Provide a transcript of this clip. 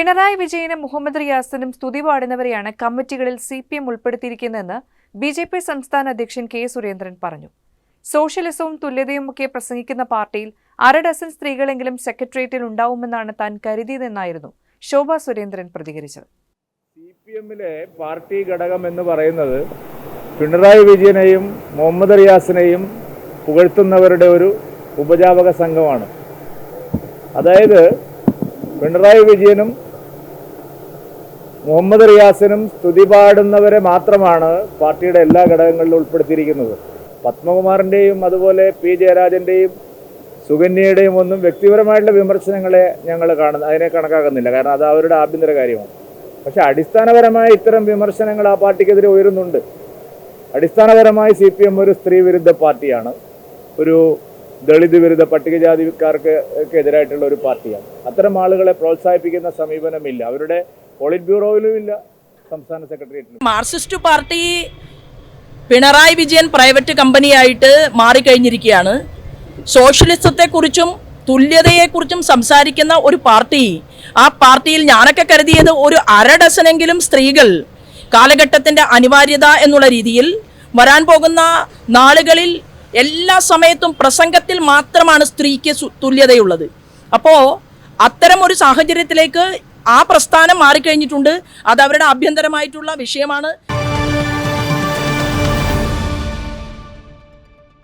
പിണറായി വിജയനും മുഹമ്മദ് റിയാസിനും സ്തുതി പാടുന്നവരെയാണ് കമ്മിറ്റികളിൽ സി പി എം ഉൾപ്പെടുത്തിയിരിക്കുന്നതെന്ന് ബി ജെ പി സംസ്ഥാന അധ്യക്ഷൻ കെ സുരേന്ദ്രൻ പറഞ്ഞു. സോഷ്യലിസവും തുല്യതയുമൊക്കെ പ്രസംഗിക്കുന്ന പാർട്ടിയിൽ അര ഡസൻ സ്ത്രീകളെങ്കിലും സെക്രട്ടേറിയറ്റിൽ ഉണ്ടാവുമെന്നാണ് താൻ കരുതിയതെന്നായിരുന്നു ശോഭ സുരേന്ദ്രൻ പ്രതികരിച്ചത്. സി പി എമ്മിലെ പാർട്ടി ഘടകം എന്ന് പറയുന്നത് പിണറായി വിജയനെയും മുഹമ്മദ് റിയാസിനെയും പുകഴ്ത്തുന്നവരുടെ ഒരു ഉപജാപക സംഘമാണ്. അതായത് പിണറായി വിജയനും മുഹമ്മദ് റിയാസിനും സ്തുതി പാടുന്നവരെ മാത്രമാണ് പാർട്ടിയുടെ എല്ലാ ഘടകങ്ങളിലും ഉൾപ്പെടുത്തിയിരിക്കുന്നത്. പത്മകുമാറിന്റെയും അതുപോലെ പി. ജയരാജന്റെയും സുകന്യയുടെയും ഒന്നും വ്യക്തിപരമായിട്ടുള്ള വിമർശനങ്ങളെ ഞങ്ങൾ കാണുന്ന അതിനെ കണക്കാക്കുന്നില്ല. കാരണം അത് അവരുടെ ആഭ്യന്തര കാര്യമാണ്. പക്ഷേ അടിസ്ഥാനപരമായ ഇത്തരം വിമർശനങ്ങൾ ആ പാർട്ടിക്കെതിരെ ഉയരുന്നുണ്ട്. അടിസ്ഥാനപരമായി സി പി എം ഒരു സ്ത്രീ വിരുദ്ധ പാർട്ടിയാണ്. ഒരു ദളിത് വിരുദ്ധ പട്ടികജാതിക്കാർക്ക് എതിരായിട്ടുള്ള ഒരു പാർട്ടിയാണ്. അത്തരം ആളുകളെ പ്രോത്സാഹിപ്പിക്കുന്ന സമീപനമില്ല. അവരുടെ പോളിറ്റ് ബ്യൂറോയിലും ഇല്ല സംസ്ഥാന സെക്രട്ടേറിയറ്റിലും Marxist party Pinarayi Vijayan private കമ്പനിയായിട്ട് മാറിക്കഴിഞ്ഞിരിക്കുകയാണ്. സോഷ്യലിസത്തെക്കുറിച്ചും തുല്യതയെക്കുറിച്ചും സംസാരിക്കുന്ന ഒരു പാർട്ടി ആ പാർട്ടിയിൽ ഞാനൊക്കെ കരുതിയത് ഒരു അര ഡസനെങ്കിലും സ്ത്രീകൾ കാലഘട്ടത്തിന്റെ അനിവാര്യത എന്നുള്ള രീതിയിൽ വരാൻ പോകുന്ന നാളുകളിൽ എല്ലാ സമയത്തും പ്രസംഗത്തിൽ മാത്രമാണ് സ്ത്രീക്ക് തുല്യതയുള്ളത്. അപ്പോൾ അത്തരം ഒരു സാഹചര്യത്തിലേക്ക് ആ പ്രസ്ഥാനം മാറിക്കഴിഞ്ഞിട്ടുണ്ട്. അത് അവരുടെ ആഭ്യന്തരമായിട്ടുള്ള വിഷയമാണ്.